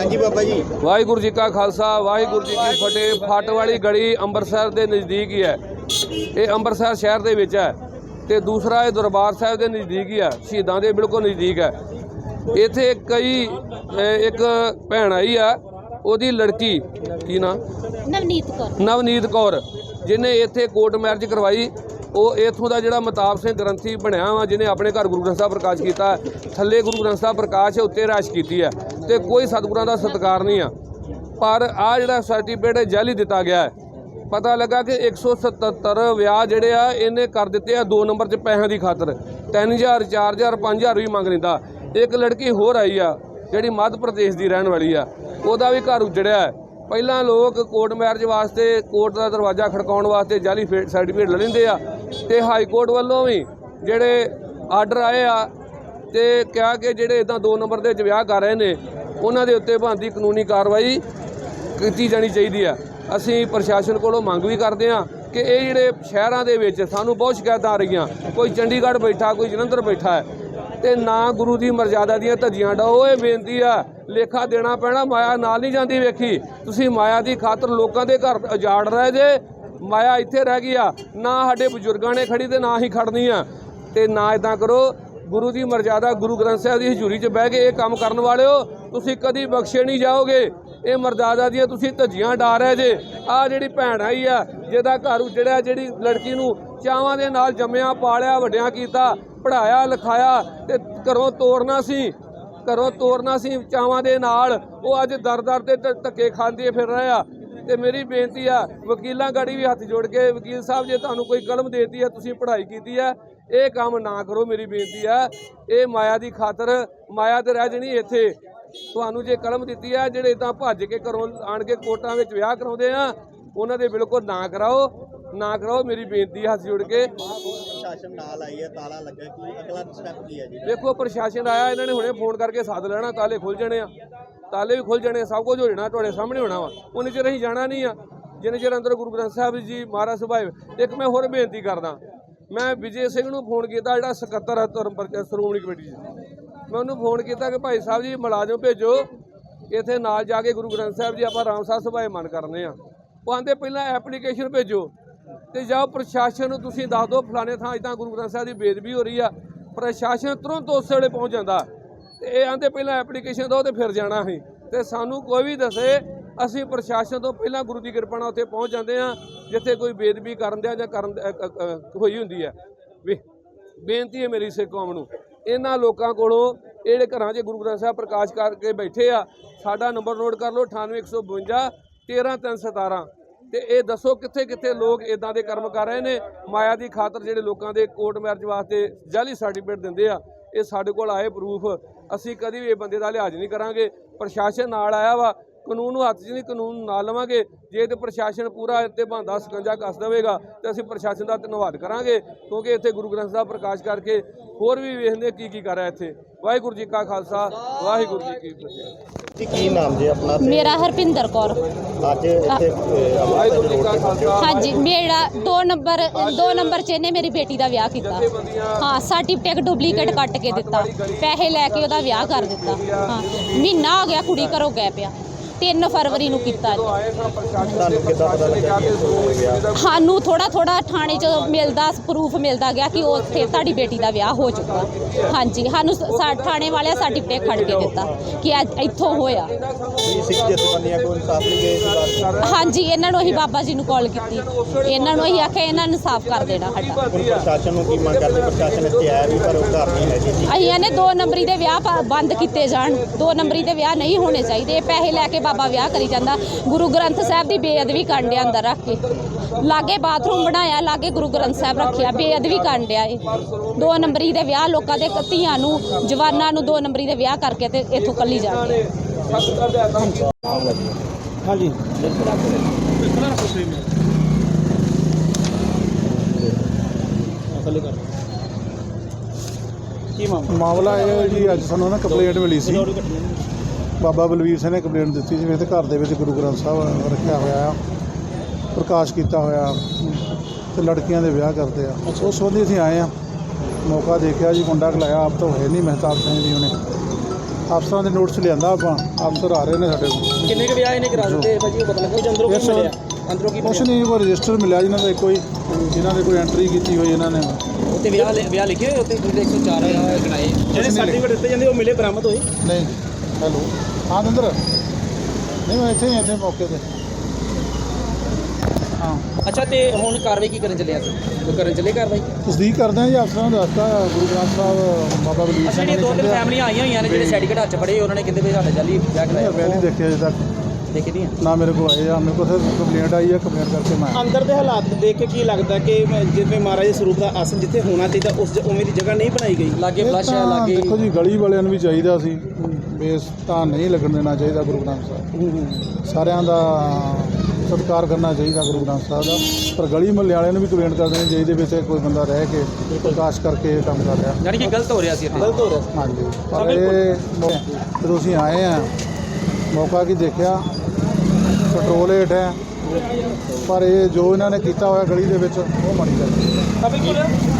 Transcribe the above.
ਹਾਂਜੀ ਬਾਬਾ ਜੀ। ਵਾਹਿਗੁਰੂ ਜੀ ਕਾ ਖਾਲਸਾ ਵਾਹਿਗੁਰੂ ਜੀ ਕੀ ਫਤਿਹ। ਫੱਟ ਵਾਲੀ ਗਲੀ ਅੰਮ੍ਰਿਤਸਰ ਦੇ ਨਜ਼ਦੀਕ ਹੀ ਹੈ। ਇਹ ਅੰਮ੍ਰਿਤਸਰ ਸ਼ਹਿਰ ਦੇ ਵਿੱਚ ਹੈ ਤੇ ਦੂਸਰਾ ਇਹ ਦਰਬਾਰ ਸਾਹਿਬ ਦੇ ਨਜ਼ਦੀਕ ਹੀ ਹੈ। ਸ਼ਹੀਦਾਂ ਦੇ ਬਿਲਕੁਲ ਨਜ਼ਦੀਕ ਹੈ। ਇੱਥੇ ਕਈ ਇੱਕ ਭੈਣ ਆਈ ਆ ਉਹਦੀ ਲੜਕੀ ਕੀ ਨਾਂ? ਨਵਨੀਤ ਕੌਰ। ਨਵਨੀਤ ਕੌਰ ਜਿਹਨੇ ਇੱਥੇ ਕੋਰਟ ਮੈਰਿਜ ਕਰਵਾਈ। ਉਹ ਇਥੋਂ ਦਾ ਜਿਹੜਾ ਮਤਾਬ ਸਿੰਘ ਗ੍ਰੰਥੀ ਬਣਿਆ ਵਾ ਜਿਹਨੇ ਆਪਣੇ ਘਰ ਗੁਰੂ ਗ੍ਰੰਥ ਸਾਹਿਬ ਪ੍ਰਕਾਸ਼ ਕੀਤਾ। ਥੱਲੇ ਗੁਰੂ ਗ੍ਰੰਥ ਸਾਹਿਬ ਪ੍ਰਕਾਸ਼ ਹੈ ਉੱਤੇ ਰਾਸ਼ ਕੀਤੀ ਹੈ। ਤੇ ਕੋਈ ਸਤਿਗੁਰਾਂ ਦਾ ਸਤਿਕਾਰ ਨਹੀਂ ਆ। ਪਰ ਆ ਜਿਹੜਾ ਸਰਟੀਫਿਕੇਟ ਜਾਲੀ ਦਿੱਤਾ ਗਿਆ ਹੈ। ਪਤਾ ਲੱਗਾ ਕਿ 177 ਵਿਆਹ ਜਿਹੜੇ ਆ, ਇਹਨੇ ਕਰ ਦਿੱਤੇ ਆ 2 ਨੰਬਰ 'ਚ ਪੈਸਿਆਂ ਦੀ ਖਾਤਰ। 3000 4000 5000 ਵੀ ਮੰਗ ਲੈਂਦਾ। ਇੱਕ ਲੜਕੀ ਹੋਰ ਆਈ ਆ, ਜਿਹੜੀ ਮੱਧ ਪ੍ਰਦੇਸ਼ ਦੀ ਰਹਿਣ ਵਾਲੀ ਆ। ਉਹਦਾ ਵੀ ਘਰ ਉਜੜਿਆ ਹੈ। ਪਹਿਲਾਂ ਲੋਕ ਕੋਰਟ ਮੈਰਿਜ ਵਾਸਤੇ, ਕੋਰਟ ਦਾ ਦਰਵਾਜ਼ਾ ਖੜਕਾਉਣ ਵਾਸਤੇ ਜਾਲੀ ਸਰਟੀਫਿਕੇਟ ਲੈ ਲੈਂਦੇ ਆ। ਤੇ ਹਾਈ ਕੋਰਟ ਵੱਲੋਂ ਵੀ ਜਿਹੜੇ ਆਰਡਰ ਆਏ ਆ ਤੇ ਕਿਹਾ ਕਿ ਜਿਹੜੇ ਇਦਾਂ ਦੋ ਨੰਬਰ ਦੇ ਵਿਆਹ ਕਰ ਰਹੇ ਨੇ, ਉਹਨਾਂ ਦੇ ਉੱਤੇ ਬਣਦੀ ਕਾਨੂੰਨੀ ਕਾਰਵਾਈ ਕੀਤੀ ਜਾਣੀ ਚਾਹੀਦੀ ਆ। ਅਸੀਂ ਪ੍ਰਸ਼ਾਸਨ ਕੋਲੋਂ ਮੰਗ ਵੀ ਕਰਦੇ ਹਾਂ ਕਿ ਇਹ ਜਿਹੜੇ ਸ਼ਹਿਰਾਂ ਦੇ ਵਿੱਚ ਸਾਨੂੰ ਬਹੁਤ ਸ਼ਿਕਾਇਤਾਂ ਆ ਰਹੀਆਂ। ਕੋਈ ਚੰਡੀਗੜ੍ਹ ਬੈਠਾ, ਕੋਈ ਜਲੰਧਰ ਬੈਠਾ ਹੈ, ਤੇ ਨਾ ਗੁਰੂ ਦੀ ਮਰਜ਼ਾਦਾ ਦੀਆਂ ਧੱਜੀਆਂ ਡਾਓ। ਇਹ ਬੇਨਤੀ ਆ, ਲੇਖਾ ਦੇਣਾ ਪੈਣਾ, ਮਾਇਆ ਨਾਲ ਨਹੀਂ ਜਾਂਦੀ ਵੇਖੀ। ਤੁਸੀਂ ਮਾਇਆ ਦੀ ਖਾਤਰ ਲੋਕਾਂ ਦੇ ਘਰ ਉਜਾੜ ਰਹੇ ਜੇ, ਮਾਇਆ ਇੱਥੇ ਰਹਿ ਗਈ ਆ। ਨਾ ਸਾਡੇ ਬਜ਼ੁਰਗਾਂ ਨੇ ਖੜੀ ਤੇ ਨਾ ਹੀ ਖੜਨੀ ਆ। ਤੇ ਨਾ ਇਦਾਂ ਕਰੋ ਗੁਰੂ ਦੀ ਮਰਜ਼ਾਦਾ ਗੁਰੂ ਗ੍ਰੰਥ ਸਾਹਿਬ ਦੀ ਹਜ਼ੂਰੀ 'ਚ ਬਹਿ ਕੇ ਇਹ ਕੰਮ ਕਰਨ ਵਾਲਿਓ, ਤੁਸੀਂ ਕਦੀ ਬਖਸ਼ੇ ਨਹੀਂ ਜਾਓਗੇ। ਇਹ ਮਰਜ਼ਾਦਾ ਦੀਆਂ ਤੁਸੀਂ ਧੱਜੀਆਂ ਡਾ ਰਹੇ ਜੇ। ਆ ਜਿਹੜੀ ਭੈਣ ਆਈ ਆ, ਜਿਹਦਾ ਘਰ ਉਜੜਿਆ, ਜਿਹੜੀ ਲੜਕੀ ਨੂੰ ਚਾਵਾਂ ਦੇ ਨਾਲ ਜੰਮਿਆ, ਪਾਲਿਆ, ਵੱਡਿਆਂ ਕੀਤਾ ਪੜਾਇਆ ਲਿਖਾਇਆ ਤੇ ਘਰੋਂ ਤੋਰਨਾ ਸੀ, ਘਰੋਂ ਤੋਰਨਾ ਸੀ ਚਾਵਾਂ ਦੇ ਨਾਲ, ਉਹ ਅੱਜ ਦਰ-ਦਰ ਤੇ ਧ- ਧੱਕੇ ਖਾਂਦੇ ਫਿਰ ਰਹੇ ਆ। ਤੇ ਮੇਰੀ ਬੇਨਤੀ ਆ, ਵਕੀਲਾਂ ਗਾੜੀ ਵੀ ਹੱਥ ਜੋੜ ਕੇ, ਵਕੀਲ ਸਾਹਿਬ ਜੇ ਤੁਹਾਨੂੰ ਕੋਈ ਕਲਮ ਦੇਤੀ ਆ, ਤੁਸੀਂ ਪੜ੍ਹਾਈ ਕੀਤੀ ਆ, ਇਹ ਕੰਮ ਨਾ ਕਰੋ ਮੇਰੀ ਬੇਨਤੀ ਆ। ਇਹ ਮਾਇਆ ਦੀ ਖਾਤਰ, ਮਾਇਆ ਤੇ ਰਹਿ ਜਣੀ ਇੱਥੇ। ਤੁਹਾਨੂੰ ਜੇ ਕਲਮ ਦਿੱਤੀ ਆ, ਜਿਹੜੇ ਇਦਾਂ ਭੱਜ ਕੇ ਘਰੋਂ ਆਣ ਕੇ ਕੋਟਾਂ ਵਿੱਚ ਵਿਆਹ ਕਰਾਉਂਦੇ ਆ, ਉਹਨਾਂ ਦੇ ਬਿਲਕੁਲ ਨਾ ਕਰਾਓ ਨਾ ਕਰਾਓ ਮੇਰੀ ਬੇਨਤੀ ਹੱਥ ਜੋੜ ਕੇ। ਪ੍ਰਸ਼ਾਸਨ ਨਾਲ ਆਈ ਹੈ ਤਾਲਾ ਲੱਗਾ ਕੀ ਅਗਲਾ ਸਟੈਪ ਕੀ ਹੈ ਜੀ? ਦੇਖੋ ਪ੍ਰਸ਼ਾਸਨ ਆਇਆ ਇਹਨਾਂ ਨੇ ਹੁਣੇ ਫੋਨ ਕਰਕੇ ਸੱਦ ਲੈਣਾ ਤਾਲੇ ਖੁੱਲ ਜਾਣੇ ਆ। ਤਾਲੇ ਵੀ ਖੁੱਲ ਜਾਣੇ ਆ, ਸਭ ਕੁਝ ਹੋ ਜਾਣਾ ਤੁਹਾਡੇ ਸਾਹਮਣੇ ਹੋਣਾ ਵਾ। ਉਹਨੇ ਚਿਰ ਅਸੀਂ ਜਾਣਾ ਨਹੀਂ ਆ। ਜਿੰਨੇ ਚਿਰ ਅੰਦਰ ਗੁਰੂ ਗ੍ਰੰਥ ਸਾਹਿਬ ਜੀ ਮਹਾਰਾਜ ਸੁਭਾਏ ਇੱਕ ਮੈਂ ਹੋਰ ਬੇਨਤੀ ਕਰਦਾ ਮੈਂ ਵਿਜੇ ਸਿੰਘ ਨੂੰ ਫੋਨ ਕੀਤਾ ਜਿਹੜਾ ਸਕੱਤਰ ਹੈ ਧਰਮ ਸ਼੍ਰੋਮਣੀ ਕਮੇਟੀ ਜੀ। ਮੈਂ ਉਹਨੂੰ ਫੋਨ ਕੀਤਾ ਕਿ ਭਾਈ ਸਾਹਿਬ ਜੀ ਮੁਲਾਜ਼ਮ ਭੇਜੋ। ਇੱਥੇ ਨਾਲ ਜਾ ਕੇ ਗੁਰੂ ਗ੍ਰੰਥ ਸਾਹਿਬ ਜੀ ਆਪਾਂ ਰਾਮ ਸਾਹਿਬ ਸੁਭਾਏ ਮਨ ਕਰਨੇ ਆ। ਉਹ ਆਂਦੇ ਪਹਿਲਾਂ ਐਪਲੀਕੇਸ਼ਨ ਭੇਜੋ। ਤੇ ਜਾਓ ਪ੍ਰਸ਼ਾਸਨ ਨੂੰ ਤੁਸੀਂ ਦੱਸ ਦਿਓ, ਫਲਾਣੇ ਥਾਂ ਇਦਾਂ ਗੁਰੂ ਗ੍ਰੰਥ ਸਾਹਿਬ ਦੀ ਬੇਦਬੀ ਹੋ ਰਹੀ ਆ, ਪ੍ਰਸ਼ਾਸਨ ਤੁਰੰਤ ਉਸ ਵੇਲੇ ਪਹੁੰਚ ਜਾਂਦਾ। ਤੇ ਇਹ ਆਂਦੇ ਪਹਿਲਾਂ ਐਪਲੀਕੇਸ਼ਨ ਦਿਓ ਤੇ ਫਿਰ ਜਾਣਾ ਅਸੀਂ। ਤੇ ਸਾਨੂੰ ਕੋਈ ਵੀ ਦੱਸੇ, ਅਸੀਂ ਪ੍ਰਸ਼ਾਸਨ ਤੋਂ ਪਹਿਲਾਂ ਗੁਰੂ ਦੀ ਕਿਰਪਾ ਨਾਲ ਉੱਥੇ ਪਹੁੰਚ ਜਾਂਦੇ ਆ ਜਿੱਥੇ ਕੋਈ ਬੇਦਬੀ ਕਰਨ ਦਿਆ ਜਾਂ ਕਰਨ ਹੋਈ ਹੁੰਦੀ ਹੈ ਵੀ ਬੇਨਤੀ ਹੈ ਮੇਰੀ ਸਿੱਖ ਕੌਮ ਨੂੰ, ਇਹਨਾਂ ਲੋਕਾਂ ਕੋਲੋਂ ਇਹ ਜਿਹੜੇ ਘਰਾਂ 'ਚ ਗੁਰੂ ਗ੍ਰੰਥ ਸਾਹਿਬ ਪ੍ਰਕਾਸ਼ ਕਰਕੇ ਬੈਠੇ ਆ, ਸਾਡਾ ਨੰਬਰ ਨੋਟ ਕਰ ਲਓ 98152 13317 ਤੇ ਇਹ ਦੱਸੋ ਕਿੱਥੇ ਕਿੱਥੇ ਲੋਕ ਇਦਾਂ ਦੇ ਕਰਮ ਕਰ ਰਹੇ ਨੇ? ਮਾਇਆ ਦੀ ਖਾਤਰ ਜਿਹੜੇ ਲੋਕਾਂ ਦੇ ਕੋਰਟ ਮੈਰਿਜ ਵਾਸਤੇ ਜਾਲੀ ਸਰਟੀਫਿਕੇਟ ਦਿੰਦੇ ਆ, ਇਹ ਸਾਡੇ ਕੋਲ ਆਏ ਪ੍ਰੂਫ ਅਸੀਂ ਕਦੀ ਵੀ ਇਹ ਬੰਦੇ ਦਾ ਲਿਹਾਜ਼ ਨਹੀਂ ਕਰਾਂਗੇ। ਪ੍ਰਸ਼ਾਸਨ ਨਾਲ ਆਇਆ ਵਾ ਕਾਨੂੰਨ ਨੂੰ ਹੱਥ 'ਚ ਨਹੀਂ ਕਾਨੂੰਨ ਨਾਲ ਲਵਾਂਗੇ। ਜੇ ਤੇ ਪ੍ਰਸ਼ਾਸਨ ਪੂਰਾ ਇੱਥੇ ਬੰਦਾ ਸਕੰਜਾ ਕੱਸ ਦੇਵੇਗਾ ਤੇ ਅਸੀਂ ਪ੍ਰਸ਼ਾਸਨ ਦਾ ਧੰਨਵਾਦ ਕਰਾਂਗੇ ਕਿਉਂਕਿ ਇੱਥੇ ਗੁਰੂ ਗ੍ਰੰਥ ਸਾਹਿਬ ਪ੍ਰਕਾਸ਼ ਕਰਕੇ ਹੋਰ ਵੀ ਵੇਖਦੇ ਕੀ ਕੀ ਕਰ ਰਿਹਾ ਇੱਥੇ। ਵਾਹਿਗੁਰੂ ਜੀ ਕਾ ਖਾਲਸਾ ਵਾਹਿਗੁਰੂ ਜੀ ਕੀ ਫਤਿਹ। ਜੀ ਕੀ ਨਾਮ ਜੀ ਆਪਣਾ ਮੇਰਾ ਹਰਪਿੰਦਰ ਕੌਰ। ਅੱਜ ਇੱਥੇ ਅਹ, ਵਾਹਿਗੁਰੂ ਜੀ ਕਾ ਖਾਲਸਾ ਹਾਂਜੀ ਮੇਰਾ 2 ਨੰਬਰ 2 ਨੰਬਰ 'ਚ ਇਹਨੇ ਮੇਰੀ ਬੇਟੀ ਦਾ ਵਿਆਹ ਕੀਤਾ। ਹਾਂ ਸਰਟੀਫਿਕੇਟ ਡੁਪਲੀਕੇਟ ਕੱਟ ਕੇ ਦਿੱਤਾ। ਪੈਸੇ ਲੈ ਕੇ ਉਹਦਾ ਵਿਆਹ ਕਰ ਦਿੱਤਾ। ਹਾਂ। ਮਹੀਨਾ ਹੋ ਗਿਆ ਕੁੜੀ ਘਰੋਂ ਗਏ ਪਿਆ। 3 ਫਰਵਰੀ ਨੂੰ ਕੀਤਾ ਤੁਹਾਨੂੰ ਕਿੱਦਾਂ ਪਤਾ ਕਿ ਵਿਆਹ ਸਾਨੂੰ ਥੋੜਾ ਥੋੜਾ ਥਾਣੇ 'ਚ ਮਿਲਦਾ ਪ੍ਰੂਫ ਮਿਲਦਾ ਗਿਆ ਕਿ ਉੱਥੇ ਤੁਹਾਡੀ ਬੇਟੀ ਦਾ ਵਿਆਹ ਹੋ ਚੁੱਕਾ। ਹਾਂਜੀ ਸਾਨੂੰ ਸ- ਸਾ- ਥਾਣੇ ਵਾਲਿਆਂ ਸਰਟੀਫਿਕੇਟ ਖੜ ਕੇ ਦਿੱਤਾ ਕਿ ਅੱਜ ਇੱਥੋਂ ਹੋਇਆ। ਕੀ ਸਿੱਖ ਜਥੇਬੰਦੀਆਂ ਕੋਈ ਇਨਸਾਫ ਨਹੀਂ ਗਏ ਇਸ ਬਾਤ ਹਾਂਜੀ ਇਹਨਾਂ ਨੂੰ ਅਸੀਂ ਬਾਬਾ ਜੀ ਨੂੰ ਕਾਲ ਕੀਤੀ। ਇਹਨਾਂ ਨੂੰ ਅਸੀਂ ਆਖਿਆ ਇਹਨਾਂ ਨੂੰ ਸਾਫ਼ ਕਰ ਦੇਣਾ ਸਾਡਾ। ਹੁਣ ਪ੍ਰਸ਼ਾਸਨ ਨੂੰ ਕੀ ਮੰਗ ਕਰਦੇ? ਪ੍ਰਸ਼ਾਸਨ ਇੱਥੇ ਆਇਆ ਵੀ ਪਰ ਉਹ ਘਰ ਨਹੀਂ ਹੈਗੇ ਜੀ। ਅਸੀਂ ਇਹਨੇ ਦੋ ਨੰਬਰੀ ਦੇ ਵਿਆਹ ਪ- ਬੰਦ ਕੀਤੇ ਜਾਣ। ਦੋ ਨੰਬਰੀ ਦੇ ਵਿਆਹ ਨਹੀਂ ਹੋਣੇ ਚਾਹੀਦੇ। ਇਹ ਪੈਸੇ ਲੈ ਕੇ ਬਾਬਾ ਵਿਆਹ ਕਰੀ ਜਾਂਦਾ। ਗੁਰੂ ਗ੍ਰੰਥ ਸਾਹਿਬ ਦੀ ਬੇਅਦਬੀ ਕਰਨ ਡਿਆ ਅੰਦਰ ਰੱਖ ਕੇ। ਲਾਗੇ ਬਾਥਰੂਮ ਬਣਾਇਆ ਲਾਗੇ ਗੁਰੂ ਗ੍ਰੰਥ ਸਾਹਿਬ ਰੱਖਿਆ ਬੇਅਦਬੀ ਕਰਨ ਡਿਆ ਇਹ। ਦੋ ਨੰਬਰੀ ਦੇ ਵਿਆਹ ਲੋਕਾਂ ਦੇ ਧੀਆਂ ਨੂੰ ਜਵਾਨਾਂ ਨੂੰ ਦੋ ਨੰਬਰੀ ਦੇ ਵਿਆਹ ਕਰਕੇ ਤੇ ਇੱਥੋਂ ਕੱਲੀ ਜਾਂਦੇ ਹਾਂਜੀ ਕੀ। ਮਾਮਲਾ ਮਾਮਲਾ ਇਹ ਹੈ ਜੀ ਅੱਜ ਸਾਨੂੰ ਨਾ ਕੰਪਲੇਂਟ ਮਿਲੀ ਸੀ। ਬਾਬਾ ਬਲਵੀਰ ਸਿੰਘ ਨੇ ਕੰਪਲੇਂਟ ਦਿੱਤੀ ਜਿਵੇਂ ਤੇ ਘਰ ਦੇ ਵਿੱਚ ਗੁਰੂ ਗ੍ਰੰਥ ਸਾਹਿਬ ਰੱਖਿਆ ਹੋਇਆ ਆ ਪ੍ਰਕਾਸ਼ ਕੀਤਾ ਹੋਇਆ ਤੇ ਲੜਕੀਆਂ ਦੇ ਵਿਆਹ ਕਰਦੇ ਆ। ਉਸ ਸੰਬੰਧੀ ਅਸੀਂ ਆਏ ਆ ਮੌਕਾ ਦੇਖਿਆ ਜੀ ਮੁੰਡਾ ਖਲਾਇਆ ਆਪ ਤਾਂ ਹੋਏ ਨਹੀਂ ਮਹਿਤਾਬ ਸਿੰਘ ਜੀ ਉਹਨੇ। ਅਫਸਰਾਂ ਦੇ ਨੋਟਿਸ ਲਿਆਂਦਾ ਆਪਾਂ ਅਫਸਰ ਆ ਰਹੇ ਨੇ ਸਾਡੇ ਕੋਲ। ਕਿੰਨੇ ਕੁ ਵਿਆਹ ਇਹਨੇ ਕਰਾ ਦਿੱਤੇ ਭਾਜੀ ਉਹ ਪਤਾ ਕੁਝ ਅੰਦਰੋਂ ਕੀ ਮਿਲਿਆ? ਅੰਦਰੋਂ ਕੀ ਕੁਛ ਨਹੀਂ ਕੋਈ ਰਜਿਸਟਰ ਮਿਲਿਆ ਜਿਨ੍ਹਾਂ ਦੇ ਕੋਈ ਜਿਨ੍ਹਾਂ ਦੇ ਕੋਈ ਐਂਟਰੀ ਕੀਤੀ ਹੋਈ ਇਹਨਾਂ ਨੇ। ਉੱਤੇ ਵਿਆਹ ਵਿਆਹ ਲਿਖੇ ਹੋਏ ਉੱਤੇ ਜਿਹੜੇ 104 ਵਿਆਹ ਗਣਾਏ ਜਿਹੜੇ ਸਰਟੀਫਿਕੇਟ ਦਿੱਤੇ ਜਾਂਦੇ ਉਹ ਮਿਲੇ ਬਰਾਮਦ ਹੋਏ? ਨਹੀਂ ਹੈਲੋ। ਹਾਂ ਦੰਦਰ ਨਹੀਂ ਮੈਂ ਇੱਥੇ ਹੀ ਹਾਂ, ਇੱਥੇ ਮੌਕੇ ਤੇ। ਹਾਂ। ਅੱਛਾ ਤੇ ਹੁਣ ਕਾਰਵਾਈ ਕੀ ਕਰਨ ਚੱਲਿਆ ਸੀ ਕੋਈ ਕਰਨ ਚੱਲੇ ਕਾਰਵਾਈ? ਤਸਦੀਕ ਕਰਦੇ ਹਾਂ ਜੀ ਅਫਸਰਾਂ ਨੇ ਦੱਸਤਾ ਗੁਰੂ ਗ੍ਰੰਥ ਸਾਹਿਬ ਬਾਬਾ ਬਲਵੀਰ ਅੱਛਾ ਸਿੰਘ ਜਿਹੜੀਆਂ ਨੇ ਦੋ ਤਿੰਨ। ਫੈਮਲੀਆਂ ਆਈਆਂ ਹੋਈਆਂ ਨੇ ਜਿਹੜੇ ਸਰਟੀਫਿਕੇਟ ਹੱਥ 'ਚ ਫੜੇ ਉਹਨਾਂ ਨੇ ਕਹਿੰਦੇ ਵੀ ਸਾਡਾ ਜਾਲੀ ਵਿਆਹ ਨਹੀਂ ਮੈਂ ਨਹੀਂ ਕਰਾਇਆ ਦੇਖਿਆ ਅਜੇ ਤੱਕ। ਦੇਖੀ ਦੀਆਂ ਨਾ ਮੇਰੇ ਕੋਲ ਆਏ ਆ ਮੇਰੇ ਕੋਲ ਸਿਰਫ ਕੰਪਲੇਂਟ ਆਈ ਹੈ ਕੰਪਲੇਂਟ ਕਰਕੇ ਮੈਂ ਆਇਆ। ਅੰਦਰ ਦੇ ਹਾਲਾਤ ਦੇਖ ਕੇ ਕੀ ਲੱਗਦਾ ਕਿ ਜਿਵੇਂ ਮਹਾਰਾਜ ਦੇ ਸਰੂਪ ਦਾ ਆਸਨ ਜਿੱਥੇ ਹੋਣਾ ਚਾਹੀਦਾ ਉਸ ਜ- ਉਵੇਂ ਦੀ ਜਗ੍ਹਾ ਨਹੀਂ ਬਣਾਈ ਗਈ। ਲਾਗੇ ਇਹ ਫਲਸ਼ ਹੈ ਤਾਂ ਲਾਗੇ ਦੇਖੋ ਜੀ ਗਲੀ ਵਾਲਿਆਂ ਨੂੰ ਵੀ ਚਾਹੀਦਾ ਸੀ। ਬੇਸ ਤਾਂ ਨਹੀਂ ਲੱਗਣ ਦੇਣਾ ਚਾਹੀਦਾ ਗੁਰੂ ਗ੍ਰੰਥ ਸਾਹਿਬ। ਸਾਰਿਆਂ ਦਾ ਸਤਿਕਾਰ ਕਰਨਾ ਚਾਹੀਦਾ ਗੁਰੂ ਗ੍ਰੰਥ ਸਾਹਿਬ ਦਾ। ਪਰ ਗਲੀ ਮੁਹੱਲੇ ਵਾਲਿਆਂ ਨੂੰ ਵੀ ਕੰਪਲੇਂਟ ਕਰ ਦੇਣੀ ਚਾਹੀਦੀ ਵੀ ਇੱਥੇ ਕੋਈ ਬੰਦਾ ਰਹਿ ਕੇ ਪ੍ਰਕਾਸ਼ ਕਰਕੇ ਇਹ ਕੰਮ ਕਰ ਰਿਹਾ। ਯਾਨੀ ਕਿ ਗਲਤ ਹੋ ਰਿਹਾ ਸੀ ਇੱਥੇ। ਗਲਤ ਹੋ ਰਿਹਾ ਹਾਂਜੀ। ਪਰ ਇਹ ਜਦੋਂ ਅਸੀਂ ਆਏ ਆ ਮੌਕਾ ਕੀ ਦੇਖਿਆ? ਪੈਟਰੋਲ ਹੇਠ ਹੈ। ਪਰ ਇਹ ਜੋ ਇਹਨਾਂ ਨੇ ਕੀਤਾ ਹੋਇਆ ਗਲੀ ਦੇ ਵਿੱਚ ਉਹ ਮਾੜੀ ਗੱਲ ਹੈ। ਤਾਂ ਬਿਲਕੁਲ।